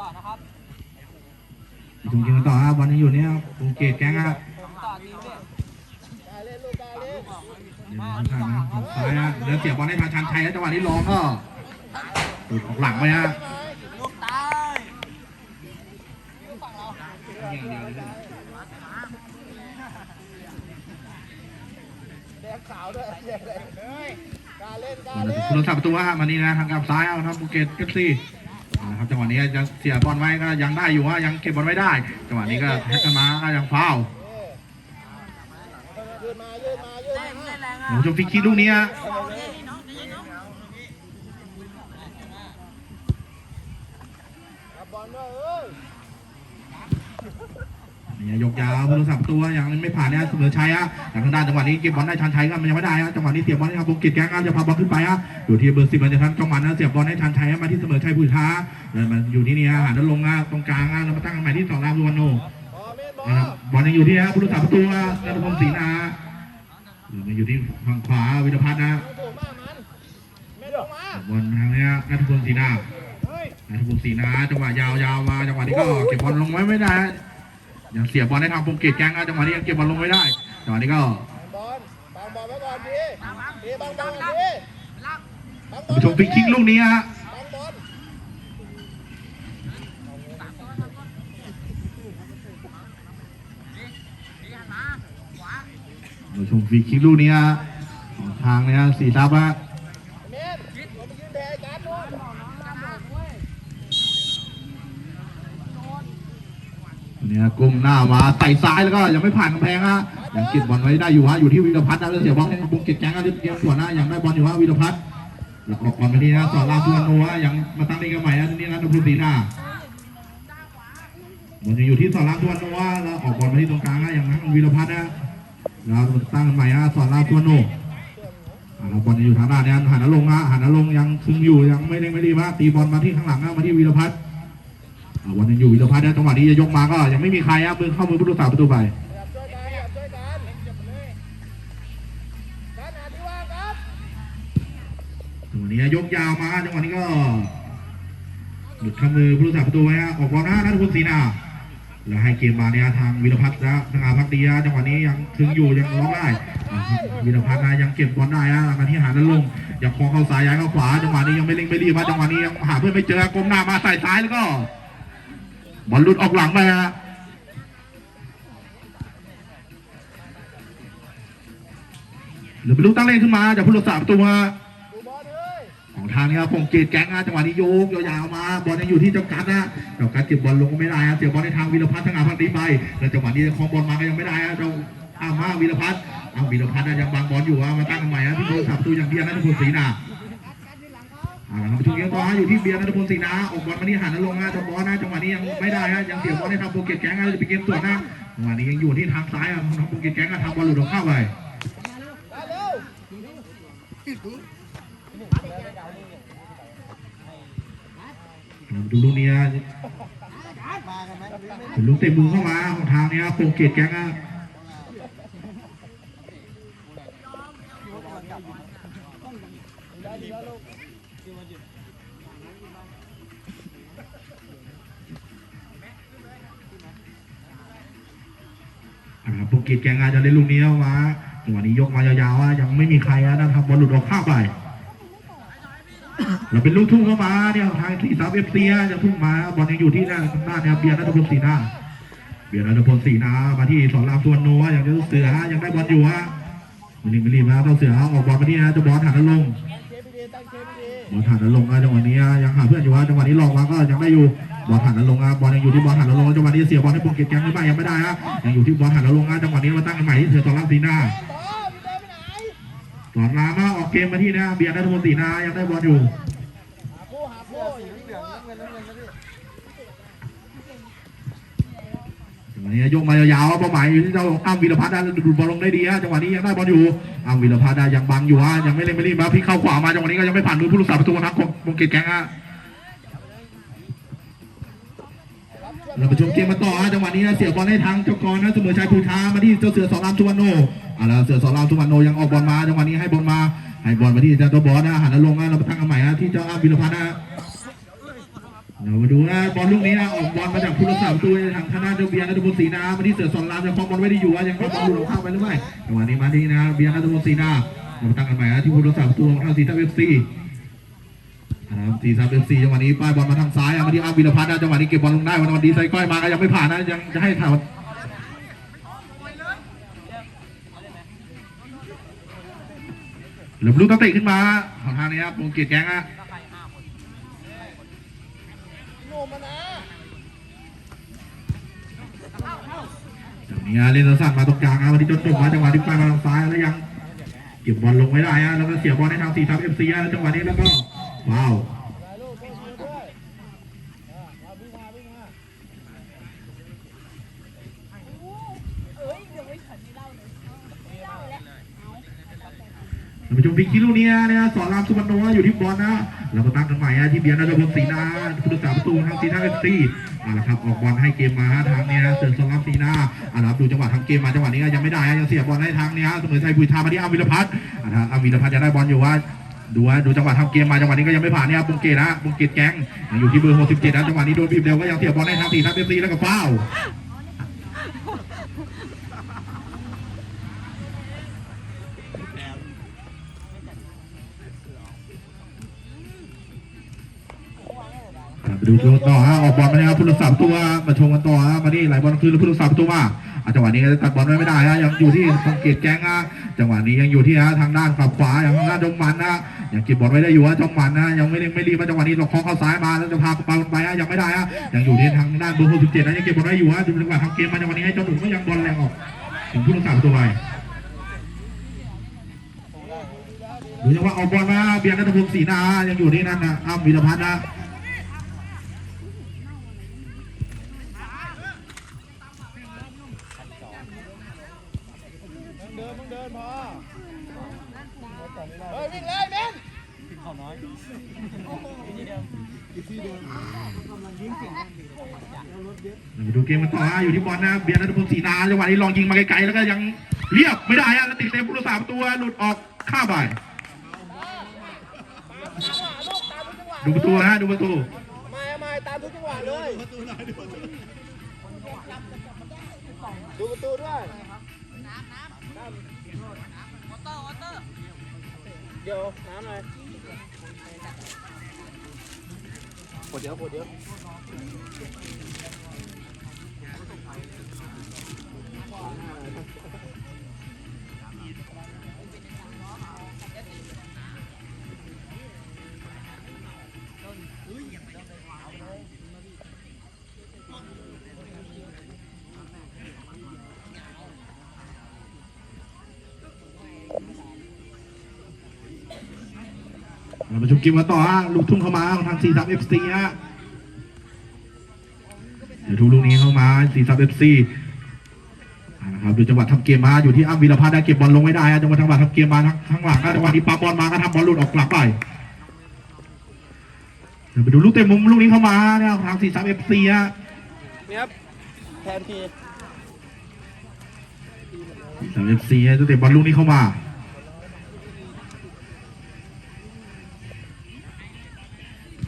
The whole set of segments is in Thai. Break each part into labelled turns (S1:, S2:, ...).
S1: ต่อนะครับ
S2: ถูกยิงกันต่อฮะบอลยังอยู่เนี่ยภูเก็ตแก๊งฮะ
S1: สองต่อทีมเนี่ย
S2: เดินทางนะฝั่งซ้ายฮะเดินเสียบบอลให้ทางชันชัยแล้วจังหวะนี้ลองก็หลุดออกหลังไปฮะ
S1: ลูกตาย
S2: คุณรักษาประตูฮะมานี่นะทางกับซ้ายเอาครับภูเก็ตเอฟซี นะครับจังหวะนี้จะเสียบอลไว้ก็ยังได้อยู่ว่ายังเก็บบอลไว้ได้จังหวะนี้ก็แฮกกันมาก็ยังฟาวล์
S1: เล่นเล่นแรงอะ
S2: ผมชมฟิกคิดลูกนี้
S1: องใจเย็นน้อง
S2: เนี่ยยกยาวผู้รักษาประตูฮะยังไม่ผ่านเนี่ยเสมอชัยฮะทางด้านจังหวะนี้เก็บบอลได้ชันชัยก็มันยังไม่ได้ฮะจังหวะนี้เสียบบอลให้ทางภูเก็ตแก๊งครับจะพาบอลขึ้นไปฮะอยู่ที่เบอร์สิบมันจะทันจังหวะนั้นเสียบบอลให้ชันชัยมาที่เสมอชัยผู้ท้าเดินมาอยู่ที่นี่ฮะหันด้านลงฮะตรงกลางฮะแล้วมาตั้งกันใหม่ที่สองรามวรรณโนนะครับบอลยังอยู่ที่ฮะผู้รักษาประตูฮะนัทพงศ์ศรีนาหรือมันอยู่ที่ฝั่งขวาวิรพัฒน์นะบอลทางเนี้ยนัทพงศ์ศรีนานัทพงศ์ศรีนาจังหวะยาวๆมาจังหวะนี้ก็เก็บบอลลงไว้ไม่ได้ ยังเสียบอลให้ทางภูเก็ตแก๊งนะจังหวะนี้ยังเก็บบอลลงไม่ได้จังหวะนี้ก็
S3: บอลบังบอลไว้ก่อนดีดีบังบอลดี
S2: ผู้ชมฟรีคิกลูกนี้ฮะผู้ชมฟรีคิกลูกนี้ฮะทางเนี้ยสีทับฮะ
S3: เมนผมไปยืนแพ้การนู่น
S2: เนี่ยกลุ่มหน้ามาไต่ซ้ายแล้วก็ยังไม่ผ่านกำแพงฮะยังเก็บบอลไว้ได้อยู่ฮะอยู่ที่วิรพัฒน์นะแล้วเสียบอลให้ภูเก็ตแก๊งนะที่เกมส่วนหน้ายังได้บอลอยู่ฮะวิรพัฒน์แล้วออกบอลไปที่นะสอนรามสุวโนฮะยังมาตั้งเล่นกันใหม่นะนี่นะนพศรีนาบอลยังอยู่ที่สอนรามสุวโนฮะแล้วออกบอลมาที่ตรงกลางฮะยังทางวิรพัฒน์นะแล้วตั้งกันใหม่ฮะสอนรามสุวโนอ่าแล้วบอลยังอยู่ทางด้านนี้หันนลงฮะหันนลงยังคึงอยู่ยังไม่เร่งไม่รีบฮะตีบอลมาที่ข้างหลังฮะมาที่วิรพัฒน์ วันยังอยู่วิรพัฒน์นะจังหวะนี้จะยกมาก็ยังไม่มีใครครับมือเข้ามือผู้รักษาประตูไป
S3: ตัวยกันการหาที่ว่างครับ
S2: จังหวะนี้ยกยาวมาจังหวะนี้ก็หลุดเข้ามือผู้รักษาประตูไว้ฮะออกบอลหน้านัทพลศรีนาแล้วให้เกมมาเนี่ยทางวิรพัฒน์นะทางอาพักดีฮะจังหวะนี้ยังถึงอยู่ยังร้องได้วิรพัฒน์นะยังเก็บบอลได้ฮะมาที่หาด้นลงยากคล้องเข้าซ้ายย้ายเข้าขวาจังหวะนี้ยังไม่เล่งไม่รีบฮะจังหวะนี้ยังหาเพื่อนไม่เจอก้มหน้ามาใส่ซ้ายแล้วก็ บอลหลุดออกหลังไปฮะหลือเป็นลูกตั้งเล่นขึ้นมาจากผู้รักษาประตูฮะของทางนี้ครับผมเกตแก๊งนะจังหวะนี้โยกยาวๆมา บอลยังอยู่ที่เจ้ากัดนะเจ้ากัดเก็บบอลลงก็ไม่ได้ครับเสียบอลในทางวีรพัฒน์ทางอาพักดีไปแล้วจังหวะนี้คลองบอลมาก็ยังไม่ได้ครับเราอ้าวมาวีรพัฒน์เอาวีรพัฒน์ยังบังบอลอยู่อะมาตั้งใหม่ครับที่โดนสับตัวอย่างเดียวนัทพลศรีนา เอาละครับประตูเกียร์ต่อฮะอยู่ที่เบียร์นัทพลศรีนาออกบอลมาที่หันแล้วลงนะจับบอลนะจังหวะนี้ยังไม่ได้ฮะยังเสียบอลให้ทางโปรเกตแก๊งนะจะเป็นเกมสวนนะจังหวะนี้ยังอยู่ที่ทางซ้ายอะทางโปรเกตแก๊งก็ทำบอลหลุดออกเข้าไป
S3: ดู
S2: ลูกนี้ฮะเป็นลูกเตะมุมเข้ามาของทางนี้ครับโปรเกตแก๊งอะ นะครับภูเก็ตแกงงานจะเล่นลูกนี้เข้ามาจังหวะนี้ยกมายาวๆว่ายังไม่มีใครนะทำบอลหลุดออกข้างไปเราเป็นลูกทุ่งเข้ามาเนี่ยทางที่สามเอฟซีจะทุ่งมาบอลยังอยู่ที่หน้าทางด้าเนี่ยเบียร์นัทพลศรีนาเบียร์นัทพลศรีนามาที่สอนรามส่วนโนวะอย่างเจ้าเสือยังได้บอลอยู่ฮะมิลิมิลิมาเจ้าเสือออกบอลมาที่นะจ้าบอลฐานนลงค์
S3: เกมดีตั้ง
S2: บอลฐานนลงนะจังหวะนี้ยังหาเพื่อนอยู่ฮะจังหวะนี้ลองมาก็ยังได้อยู่ บอลฐานนลงค์นะบอลยังอยู่ที่บอลฐานนลงค์จังหวะนี้เสียบอลให้ภูเกตแกงหรือไม่ยังไม่ได้ฮะยังอยู่ที่บอลฐานนลงค์นะจังหวะนี้มาตั้งกันใหม่ที่เสือสอนรามศรีนา
S3: ต่อพี่เดิน
S2: รามมาออกเกมมาที่นะเบียร์นัทพลศรีนายังได้บอลอยู่
S3: หาคู่หาคู่อยู่ที่เหลืองเงินน้ำเงินนะพี่
S2: จังหวะนี้ยกมายาวๆเป้าหมายอยู่ที่เจ้าอ้ำวีรพัฒน์นะดูบอลลงได้ดีฮะจังหวะนี้ยังได้บอลอยู่อ้ำวีรพัฒน์นะยังบังอยู่ฮะยังไม่เล่นไม่รีบมาพลิกเข้าขวามาจังหวะนี้ก็ยังไม่ผ่านมือผู้รักษาประตูนะของวงเกตแกงฮะ เราไปชมเกมมาต่อฮะจังหวะนี้นะเสียบอลให้ทางเจ้ากรนะเสมอชัยภูท้ามาที่เจ้าเสือสอนรามสุวรรณโนอ่าแล้วเสือสอนรามสุวรรณโนยังออกบอลมาจังหวะนี้ให้บอลมาให้บอลมาที่เจ้าตัวบอลนะหันลงนะเราไปตั้งกันใหม่ฮะที่เจ้าอ้ำวีรพัฒน์นะ
S3: เเรา
S2: มาดูนะบอลลูกนี้นะออกบอลมาจากผู้รักษาประตูทางธนาเดเบียร์นัทพลศรีนามาที่เสือสอนรามยังคล้องบอลไว้ได้อยู่อะยังคล้องบอลหลุดออกข้าไปหรือไม่จังหวะนี้มาที่นะเบียร์นัทพลศรีนาเรามาตั้งกันใหม่นะที่ผู้รักษาประตูของทางสีทัพเอฟซี ครับสีทัพเอฟซีจังหวะนี้ป้ายบอลมาทางซ้ายอะมาที่อาร์มวีรพัฒน์นะจังหวะนี้เก็บบอลลงได้วันวันดีไซก้อยมาก็ยังไม่ผ่านนะยังจะให้ถ่ายหลุมลูกตั้งเตะขึ้นมาของทางนี้ครับวงเกียรติแก๊งอะจากนี้เล่นสั้นมาตรงกลางนะวันนี้จนจบมาจังหวะที่ไปมาทางซ้ายแล้วยังเก็บบอลลงไว้ได้อะแล้วก็เสียบอลในทางสี่ทับเอ็มซีแล้วจังหวะนี้แล้วก็ ว้าว
S3: ถ่ายรูปเพื่อนมือด้วยอ่า
S2: ท่านผู้ชมพิกกี้ลูกนี้นะสอนรามสุวรรณโนอยู่ที่บอลนะเราก็ตั้งกันใหม่ที่เบียร์นาจพลศรีนาผู้รักษาประตูทางสีทับเอ็ซีเอาละครับออกบอลให้เกมมาทางเนี้ยเสือสอนรามสีนาอาละครับดูจังหวะทางเกมมาจังหวะนี้ยังไม่ได้ยังเสียบอลให้ทางเนี้ยเสมอชัยบุญธามาที่อามวิรพัฒน์อ่าทางอามวิรพัฒน์จะได้บอลอยู่ว่า ดูว่าดูจังหวะทำเกมมาจังหวะนี้ก็ยังไม่ผ่านเนี่ยบุงเกตนะบุงเกตแก๊งอยู่ที่เบอร์67นะจังหวะนี้โดนบีบเดียวก็ยังเสียบอลได้ทางสี่ทับเอฟซีแล้วก็ฟาว ดูตัวต่อฮะออกบอลมาเนี่ยครับผู้รักษาประตูฮะมาชมกันต่อฮะมานี่ไหลบอลคืนแล้วผู้รักษาประตูมาอะจังหวะนี้ตัดบอลไว้ไม่ได้ฮะยังอยู่ที่บุงเกตแก๊งฮะจังหวะนี้ยังอยู่ที่ฮะทางด้านฝั่งขวาอย่างทางด้านดงมันนะยังเก็บบอลไว้ได้อยู่ฮะจงมันนะยังไม่เร่งไม่รีบจังหวะนี้หลอกคล้องเข้าซ้ายมาแล้วจะพาไปไปฮะยังไม่ได้ฮะยังอยู่ที่ทางด้านเบอร์67นะยังเก็บบอลไว้อยู่ฮะดูจังหวะทำเกมมาจังหวะนี้ให้เจ้าหนุ่มก็ยังบอลแรงออกถึงผู้รักษาประตูไปดูจังหวะออกบอลมาเบียร์นัทพงศ์ศรีนายังอยู่ที่นั่นนะอ้ำวีรพัฒน์นะ
S3: พอเฮ้ยวิ่งเลยเบน
S2: มาดูเกมกันต่อฮะอยู่ที่บอลนะเบียร์นัทพลศรีนาจังหวะนี้ลองยิงมาไกลๆแล้วก็ยังเรียบไม่ได้ฮะแล้วติดเต็มผู้รักษาประตูหลุดออกข้ามไป
S3: จังหวะลูกตามทุกจังหวะ
S2: ดูประตูนะฮะดูประตู
S3: ไม่ไม่ตามทุกจังหวะเลยดูประตูด้วย เดี๋ยวน้ำหน่อยปวดเดียวปวดเดียว
S2: มาชมเกมกันต่อฮะลูกทุ่งเข้ามาของทาง4 3 FC ฮะเดี๋ยวทุกลูกนี้เข้ามา4 3 FC อ่านะครับดูจังหวะทำเกมมาอยู่ที่อ้ำวีรพัฒน์ได้เก็บบอลลงไม่ได้ฮะจังหวะจังหวะทำเกมมาทางข้างหลังนะจังหวะนี้ปาบอลมาก็ทำบอลหลุดออกหลังไปเดี๋ยวไปดูลูกเตะมุมลูกนี้เข้ามาเนี่ยทาง4 3 FC ฮะ
S3: นี่ครับแทนที
S2: สามเอฟซีให้ตัวเตะบอลลูกนี้เข้ามา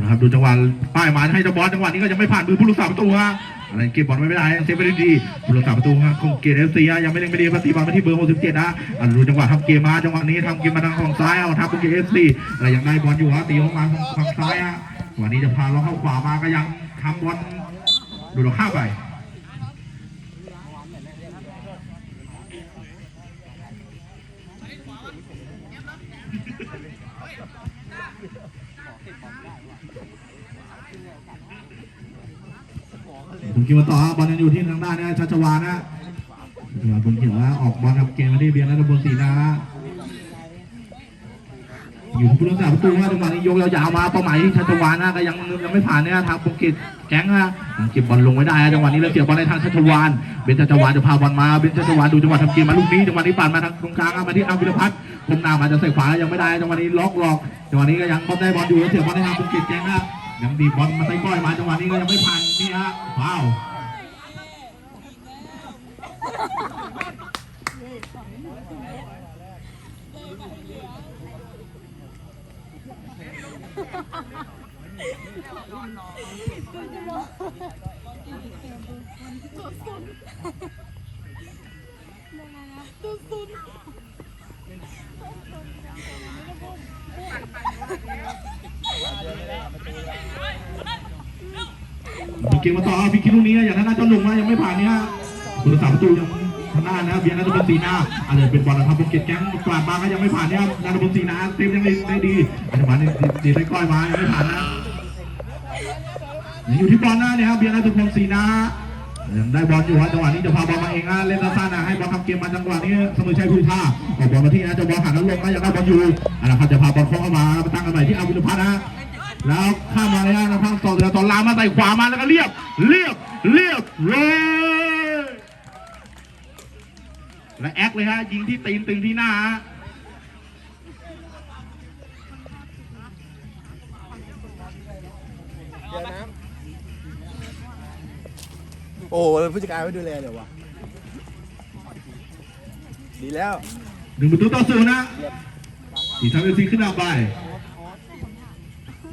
S2: นะครับดูจังหวะป้ายมาให้เจ้าบอลจังหวะนี้ก็ยังไม่ผ่านมือผู้รักษาประตูฮะอะไรเก็บบอลไม่ได้เซฟไปได้ดีผู้รักษาประตูฮะคงเกียรเอฟซีฮะยังไม่เล่นไม่ดีปฏิบัติมาที่เบอร์67นะอันดูจังหวะทำเกมมาจังหวะนี้ทำเกมมาทางฝั่งซ้ายเอาทางคงเกตเอฟซีอะไรยังได้บอลอยู่ฮะตีออกมาฝั่งซ้ายฮะวันนี้จะพาเราเข้าขวามาก็ยังทำบอลดูเราข้าไป ผมคิดว่าต่อบอลยังอยู่ที่ทางด้านนะชัชวานะชัชวานเขียวว่าออกบอลทำเกมมาที่เบียร์และตะบนสีนาอยู่ที่ผู้รักษาประตูนะจังหวะนี้โยกยาวๆมาเป้าหมายที่ชัชวานะก็ยังยังไม่ผ่านเนี่ยทางปงกิจแก๊งนะเก็บบอลลงไว้ได้จังหวะนี้แล้วเสียบอลในทางชัชวานเบนชัชวานจะพาบอลมาเบนชัชวานดูจังหวะทำเกมมาลูกนี้จังหวะนี้ปั่นมาทางตรงกลางมาที่อัมพิรพัฒน์คมนามาจะใส่ขวายังไม่ได้จังหวะนี้ล็อกหลอกจังหวะนี้ก็ยังได้บอลอยู่แล้วเสียบอลในทางปงกิจแก๊งนะ ยังดีบอลมาใส่ก้อยมาจังหวะนี้ก็ยังไม่ผ่านนี่ฮะว้าว กมมาต่อพี่คิดลูกนี้อย่างนั้นน่าจะหนุ่มนะยังไม่ผ่านเนี่ยผู้รักษาประตูยังทางหน้านะเบียร์นัทพลศรีนาอาจจะเป็นบอลนะครับผมเก็ตแก๊งกวาดมาก็ยังไม่ผ่านเนี่ยนัทพลศรีนาเต็มยังได้ดีจังหวะนี้ดีได้ก้อยมายังไม่ผ่านนะอยู่ที่บอลหน้าเนี่ยครับเบียร์นัทพลศรีนายังได้บอลอยู่ฮะจังหวะนี้จะพาบอลมาเองนะเล่นสั้นๆนะให้บอลทำเกมมาจังหวะนี้เสมอชัยพุทธาออกบอลมาที่นะจะบอลหันแล้วลงนะยังได้บอลอยู่นะครับจะพาบอลเข้ามาตั้งกันใหม่ที่อาวินพัฒน์นะ แล้วข้ามมาเลยนะทางต่อเรือต่อลามมาใส่ขวามาแล้วก็เรียบ เรียบ เรียบเลยและแอคเลยฮะยิงที่ตีนตึงที่หน้าฮะ
S3: เดี๋ยวนะโอ้ผู้จัดการไม่ดูแลเดี๋ยววะดีแล้ว
S2: หนึ่งประตูต่อศูนย์นะสีทำเอฟซีขึ้นนำไป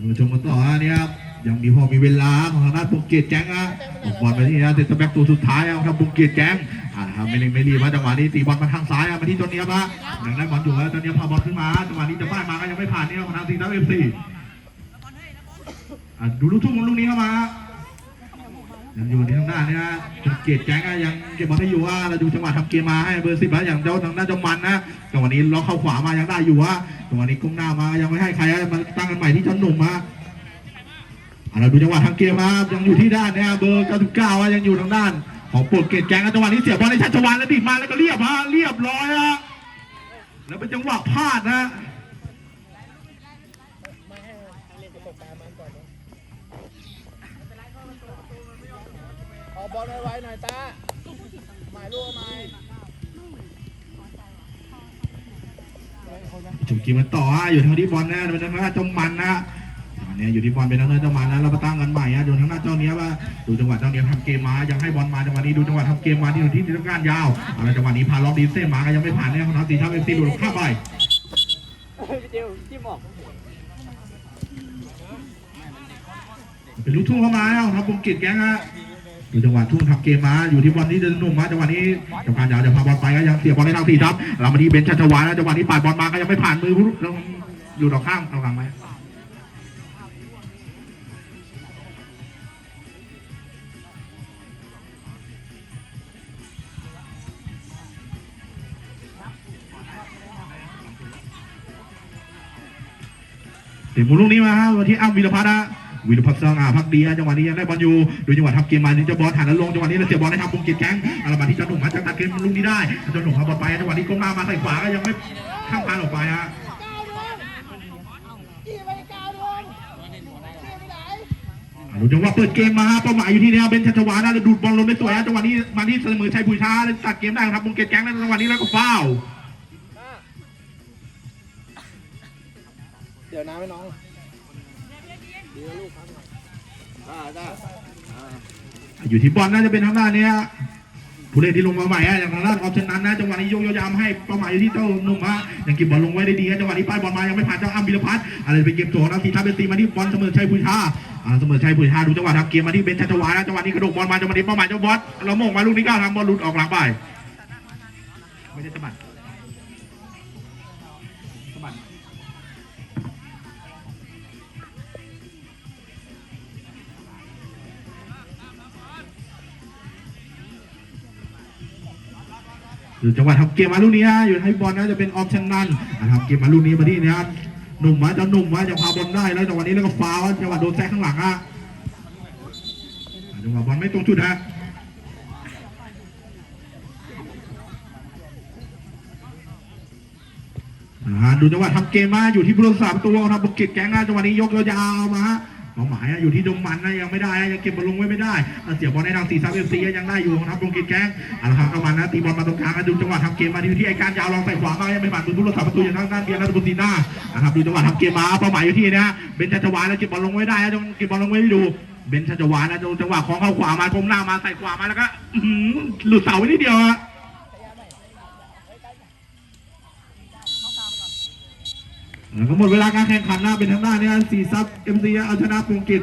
S2: มาชมกันต่อฮะเนี่ยครับยังมีพอมีเวลาของทางด้านบุกเกียรติแจ้งฮะออกบอลไปที่นะเซนเตอร์แบ็กตัวสุดท้ายครับบุกเกียรติแจ้งอ่าครับไม่เร่งไม่รีบมาจังหวะนี้ตีบอลมาทางซ้ายอะมาที่ตัวเนี้ยบะยังได้บอลอยู่แล้วตัวเนี้ยพาบอลขึ้นมาจังหวะนี้จะป้ายมาก็ยังไม่ผ่านเนี่ยของทางทีมทัพเอฟซีอะดูลูกทุ่งลูกนี้เข้ามา ยังอยู่ที่ทางด้านนี้นะเกียรติแจ้งอะยังเก็บบอลให้อยู่ว่าเราดูจังหวะทำเกมมาให้เบอร์สิบแล้วอย่างเจ้าทางด้านเจามันนะจังหวะนี้ล็อกเข้าขวามายังได้อยู่ว่าจังหวะนี้ก้มหน้ามายังไม่ให้ใครอะมาตั้งกันใหม่ที่เจ้าหนุ่มมาเราดูจังหวะทำเกมมายังอยู่ที่ด้านเนี่ยเบอร์99อะยังอยู่ทางด้าน ของปรดเกียรติแจ้งอะจังหวะนี้เสียบอลในชัชวานแล้วดิมาแล้วก็เรียบฮะเรียบร้อยฮะแล้วเป็นจังหวะพลาดนะ
S3: บอลไวๆหน่อยตาหมายลูกเอาไหม
S2: จุกกีมันต่ออยู่ทางที่บอลนะเป็นทางหน้าจ้ามันนะอันนี้อยู่ที่บอลเป็นทางหน้าจ้ามันนะเรามาตั้งกันใหม่ฮะอยู่ทางหน้าเจ้าเนี้ยว่าดูจังหวะเจ้าเนี้ยทำเกมมายังให้บอลมาจังหวะนี้ดูจังหวะทำเกมมาที่อยู่ที่ที่ต้องการยาวอะไรจังหวะนี้พาล็อกดีเซ่มาก็ยังไม่ผ่านเนี่ยของทางตีชาเอฟซีดูข้าไปเป็นลูกทุ่งเข้ามาแล้วครับบุงกิจแก๊งฮะ ดูจังหวะทุ่งทำเกมมาอยู่ที่บอลที่เดินหนุ่มมาจังหวะนี้จังหวะยาวจะพาบอลไปก็ยังเสียบอลในทางตีครับเรามาที่เบนชัชวานนะจังหวะนี้ปาดบอลมาก็ยังไม่ผ่านมือผู้อยู่ดอกข้างเอาหลังไหมเตะมุมลูกนี้มาฮะวันที่อ้ำวีรพัฒน์ฮะ วีรพัฒน์สง่าพักดีฮะจังหวะนี้ยังได้บอลอยู่ดูจังหวะทำเกมมานี่จะบอลหันแล้วลงจังหวะนี้เราเสียบอลให้ทำบุงเกียรติแก๊งอารามาที่เจ้าหนุ่มมาจากตัดเกมลูกนี้ได้เจ้าหนุ่มเอาบอลไปจังหวะนี้ก้มหน้ามาใส่ขวาก็ยังไม่ข้ามพานออกไปฮะดูจังหวะเปิดเกมมาฮะเป้าหมายอยู่ที่เนี่ยเบนชัชวานะแล้วดูดบอลลงได้สวยฮะจังหวะนี้มาที่เสมอชัยผู้ชาแล้วตัดเกมได้ครับบุงเกตแก๊งแล้วจังหวะนี้แล้วก็ฟาว
S3: เดี๋ยวน้ำให้น้อง อ
S2: ยู่ที่บอลน่าจะเป็นทางด้านเนี้ยผู้เล่นที่ลงมาใหม่อะอย่างทางด้านออปชั่นนั้นนะจังหวะนี้ยกยาวๆให้เป้าหมายอยู่ที่เจ้าหนุ่มฮะยังเก็บบอลลงไว้ได้ดีฮะจังหวะนี้ป้ายบอลมายังไม่ผ่านเจ้าอัมบิลพัฒน์อะไรไปเก็บตัวนะทีทัพเป็นตีมาที่บอลเสมอชัยพุชาอ่าเสมอชัยพุชาดูจังหวะทำเกมมาที่เบนชัชวานะจังหวะนี้กระโดดบอลมาจังหวะนี้เป้าหมายเจ้าบอสเราโมงมาลูกนี้ก้าวทำบอลหลุดออกหลังไปไม่ได้สะบัด หรือจังหวะทำเกมมาลูกนี้ฮะอยู่ให้บอลน่าจะเป็นออปชั่นนั่นอะทำเกมมาลูกนี้มาที่นี่ยหนุ่มมาจะหนุ่มมาจะพาบอลได้แล้วจังหวะนี้แล้วก็ฟาวจังหวะโดนแซงข้างหลังฮะอะจังหวะบอลไม่ตรงจุดฮะดูจังหวะทำเกมมาอยู่ที่ผู้รักษาประตูทำบุกเกตแก๊งฮะจังหวะนี้ยกยาวๆมาฮะ เป้าหมายอยู่ที่ดงมันนะยังไม่ได้ยังเก็บบอลลงไว้ไม่ได้เสียบอลในทางสี่สามเอฟซียังได้อยู่นะครับบุกเก็ตแก๊งเอาละครับเข้ามานะตีบอลมาตรงกลางดูจังหวะทำเกมมาที่ที่ไอ้การยาวลองใส่ขวามายังไม่ผ่านมือผู้รักษาประตูอย่างทางด้านเบียร์นัทบุญตีหน้านะครับดูจังหวะทำเกมมาเป้าหมายอยู่ที่นะเบนชัชวานแล้วเก็บบอลลงไว้ได้นะเก็บบอลลงไว้ให้ดูเบนชัชวานนะจังหวะของเข้าขวามาก้มหน้ามาใส่ขวามาแล้วก็หลุดเสาไว้นิดเดียวฮะ ก็หมดเวลาการแข่งขันนะเป็นทางด้านเนี่ยสีซับเอ็มซีเอาชนะปวงเกต